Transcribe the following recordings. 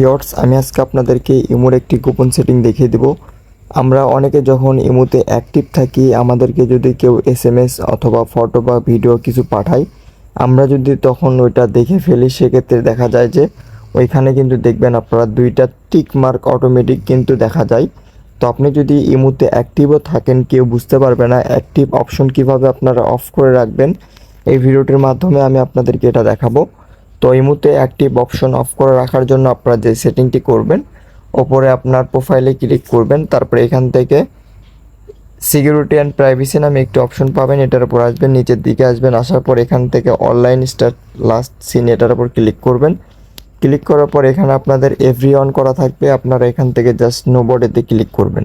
Viewers, আমি আজকে আপনাদেরকে ইমোর একটি গোপন সেটিং দেখিয়ে দেব। আমরা অনেকে যখন ইমোতে অ্যাক্টিভ থাকি, আমাদেরকে যদি কেউ এস এম এস অথবা ফটো বা ভিডিও কিছু পাঠায়, আমরা যদি তখন ওইটা দেখে ফেলি, সেক্ষেত্রে দেখা যায় যে ওইখানে কিন্তু দেখবেন আপনারা দুইটা টিক মার্ক অটোমেটিক কিন্তু দেখা যায়। তো আপনি যদি ইমোতে অ্যাক্টিভও থাকেন, কেউ বুঝতে পারবে না অ্যাক্টিভ অপশন কীভাবে আপনারা অফ করে রাখবেন। এই ভিডিওটির মাধ্যমে আমি আপনাদেরকে এটা দেখাবো। তো এই মুহূর্তে অ্যাক্টিভ অপশন অফ করে রাখার জন্য আপনারা যে সেটিংটি করবেন, ওপরে আপনার প্রোফাইলে ক্লিক করবেন, তারপরে এখান থেকে সিকিউরিটি অ্যান্ড প্রাইভেসি নামে একটি অপশন পাবেন, এটার উপর আসবেন, নিচের দিকে আসবেন, আসার পর এখান থেকে অনলাইন স্টার্ট লাস্ট সিন এটার উপর ক্লিক করবেন। ক্লিক করার পর এখানে আপনাদের এভরি অন করা থাকবে, আপনারা এখান থেকে জাস্ট নো বডিতে ক্লিক করবেন।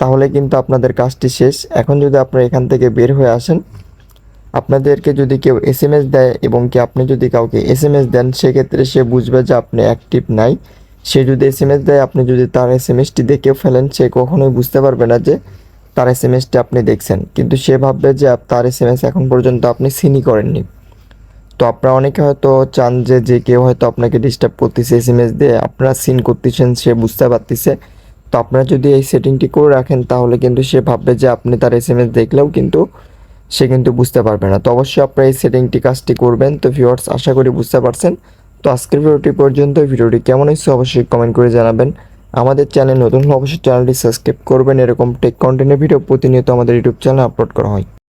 তাহলে কিন্তু আপনাদের কাজটি শেষ। এখন যদি আপনারা এখান থেকে বের হয়ে আসেন আপনাদেরকে যদি কেউ এস এম এস দেয় এবং কি আপনি যদি কাউকে এস এম এস দেন, সেক্ষেত্রে সে বুঝবে যে আপনি অ্যাক্টিভ নাই। সে যদি এস এম এস দেয়, আপনি যদি তার এস এম এসটি দেখেও ফেলেন, সে কখনোই বুঝতে পারবে না যে তার এস এম এসটি আপনি দেখছেন। কিন্তু সে ভাববে যে তার এস এম এস এখন পর্যন্ত আপনি সিনই করেননি। তো আপনারা অনেকে হয়তো চান যে যে কেউ হয়তো আপনাকে ডিস্টার্ব করতেছে এস এম এস দিয়ে আপনারা সিন করতেছেন, সে বুঝতে পারতেছে। তো আপনারা যদি এই সেটিংটি করে রাখেন, তাহলে কিন্তু সে ভাববে যে আপনি তার এস এম এস দেখলেও কিন্তু সে কিন্তু বুঝতে পারবে না। তো অবশ্যই আপনারা এই সেটিংটি কাজটি করবেন। তো ভিউয়ার্স আশা করি বুঝতে পারছেন। তো আজকের ভিডিওটি পর্যন্ত। ভিডিওটি কেমন হয়েছে অবশ্যই কমেন্ট করে জানাবেন। আমাদের চ্যানেল নতুন হলে অবশ্যই চ্যানেলটি সাবস্ক্রাইব করবেন। এরকম টেক কন্টেন্টের ভিডিও প্রতিনিয়ত আমাদের ইউটিউব চ্যানেলে আপলোড করা হয়।